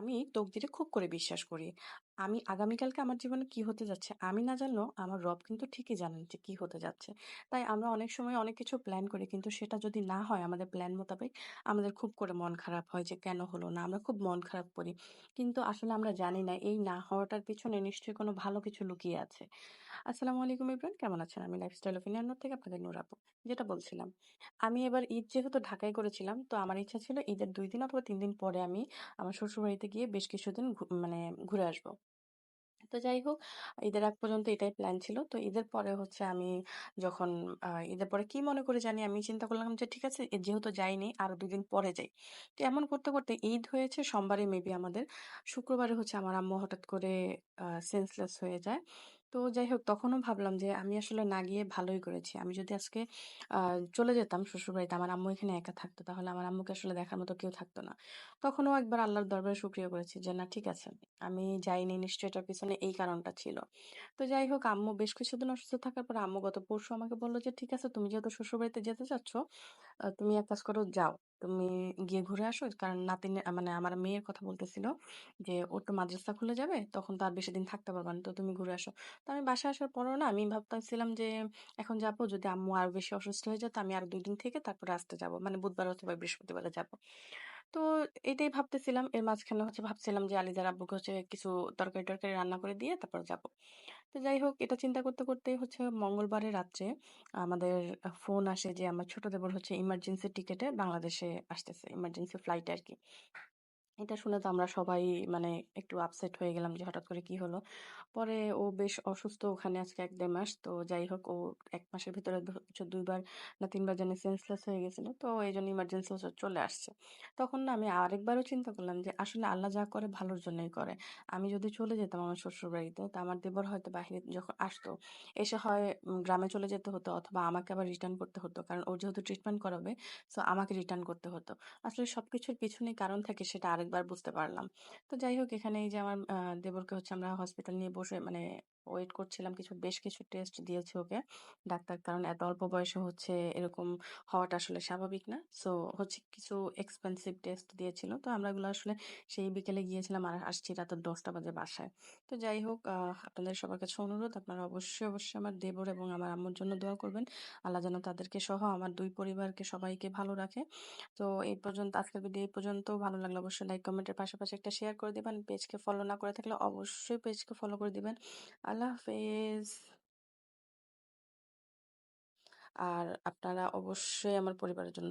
আমি তকদিরে খুব করে বিশ্বাস করি। আমি আগামীকালকে আমার জীবনে কি হতে যাচ্ছে আমি না জানলেও আমার রব কিন্তু ঠিকই জানেন যে কি হতে যাচ্ছে। তাই আমরা অনেক সময় অনেক কিছু প্ল্যান করি কিন্তু সেটা যদি না হয় আমাদের প্ল্যান মোতাবেক আমাদের খুব করে মন খারাপ হয় যে কেন হলো না? আমরা খুব মন খারাপ করি। কিন্তু আসলে আমরা জানি না এই না হওয়াটার পিছনে নিশ্চয়ই কোনো ভালো কিছু লুকিয়ে আছে। আসসালামু আলাইকুম এভরিওয়ান কেমন আছেন? আমি লাইফস্টাইল অফ ইন্ডিয়ান থেকে আপনাদের নূর আপু। যেটা বলছিলাম, আমি এবার ঈদ যেহেতু ঢাকায় করেছিলাম তো আমার ইচ্ছা ছিল ঈদের দুই দিন অথবা তিন দিন পরে আমি আমার শ্বশুরবাড়িতে গিয়ে বেশ কিছুদিন মানে ঘুরে আসব। তো যাই হোক, ঈদের আগ পর্যন্ত এটাই প্ল্যান ছিল। তো ঈদের পরে হচ্ছে আমি যখন ঈদের পরে কি মনে করে জানি আমি চিন্তা করলাম যে ঠিক আছে যেহেতু যাইনি আরও ২ দিন পরে যাই। তো এমন করতে, করতে ঈদ হয়েছে সোমবারে মেবি আমাদের। শুক্রবারে হচ্ছে আমার আম্মু হঠাৎ করে সেন্সলেস হয়ে যায়। তো যাই হোক তখনও ভাবলাম যে আমি আসলে না গিয়ে ভালোই করেছি। আমি যদি আজকে চলে যেতাম শ্বশুরবাড়িতে আমার আম্মু এখানে একা থাকতো তাহলে আমার আম্মুকে আসলে দেখার মতো কেউ থাকতো না। তখনও একবার আল্লাহর দরবারে শুকরিয়া করেছি যে না ঠিক আছে। আমি যাইনি নিশ্চয়ই এটার পিছনে এই কারণটা ছিল। তো যাই হোক আম্মু বেশ কিছুদিন অসুস্থ থাকার পর আম্মু গত পরশু আমাকে বলল যে, "ঠিক আছে তুমি যেহেতু শ্বশুরবাড়িতে যেতে চাচ্ছ, তুমি এক কাজ করো যাও। তুমি গিয়ে ঘুরে আসো।" কারণ নাতিনের মানে আমার মেয়ের কথা বলতেছিল যে, "ওর তো মাদ্রাসা খুলে যাবে। তখন তো আর বেশি দিন থাকতে পারবা না। তো তুমি ঘুরে আসো।" তো আমি বাসায় আসার পরও না আমি ভাবতেছিলাম যে এখন যাব যদি আম্মু আরও বেশি অসুস্থ হয়ে যায় তো আমি আরও দুই দিন থেকে তারপরে আসতে যাব। মানে বুধবার অথবা বৃহস্পতিবারে যাব। তো এটাই ভাবতেছিলাম। এর মাঝখানে হচ্ছে ভাবছিলাম যে আলিজার আব্বুকে হচ্ছে কিছু তরকারি-টরকারি রান্না করে দিয়ে তারপর যাব। তো যাই হোক এটা চিন্তা করতে, করতেই হচ্ছে মঙ্গলবারে রাত্রে আমাদের ফোন আসে যে আমার ছোট দেবর হচ্ছে ইমার্জেন্সি টিকেটে বাংলাদেশে আসতেছে। ইমার্জেন্সি ফ্লাইটে আরকি। এটা শুনে তো আমরা সবাই মানে একটু আপসেট হয়ে গেলাম যে হঠাৎ করে কি হলো? পরে ও বেশ অসুস্থ ওখানে আজকে ১-১.৫ মাস। তো যাই হোক ও এক মাসের ভিতরে ধ হচ্ছে ২ বার না ৩ বার জানি সেন্সলেস হয়ে গেছিল। তো এই জন্য ইমার্জেন্সি চলে আসছে। তখন না আমি আরেকবারও চিন্তা করলাম যে আসলে আল্লাহ যা করে ভালোর জন্যই করে। আমি যদি চলে যেতাম আমার শ্বশুরবাড়িতে তো আমার দেবর হয়তো বাহিরে যখন আসতো, এসে হয় গ্রামে চলে যেতে হতো অথবা আমাকে আবার রিটার্ন করতে হতো। কারণ ওর যেহেতু ট্রিটমেন্ট করাবে সো আমাকে রিটার্ন করতে হতো। আসলে সবকিছুর পিছনে কারণ থাকে সেটা আরেকবার বুঝতে পারলাম। তো যাই হোক এখানে এই যে আমার দেবরকে হচ্ছে আমরা হসপিটাল নিয়ে বসে মানে ওয়েট করছিলাম কিছু বেশ কিছু টেস্ট দিয়েছে ওকে ডাক্তার। কারণ এত অল্প বয়সে হচ্ছে এরকম হওয়াটা আসলে স্বাভাবিক না। সো হচ্ছে কিছু এক্সপেন্সিভ টেস্ট দিয়েছিল। তো আমরা এগুলো আসলে সেই বিকেলে গিয়েছিলাম আর আসছি রাত ১০টা বাজে বাসায়। তো যাই হোক আপনাদের সবার কাছে অনুরোধ আপনারা অবশ্যই, অবশ্যই আমার দেবর এবং আমার আম্মুর জন্য দোয়া করবেন। আল্লাহ যেন তাদেরকে সহ আমার দুই পরিবারকে সবাইকে ভালো রাখে। তো এই পর্যন্ত আজকের ভিডিও এই পর্যন্ত। ভালো লাগলে অবশ্যই লাইক কমেন্টের পাশাপাশি একটা শেয়ার করে দিবেন। পেজকে ফলো না করে থাকলে অবশ্যই পেজকে ফলো করে দিবেন। আল্লাহ হাফেজ। আর আপনারা অবশ্যই আমার পরিবারের জন্য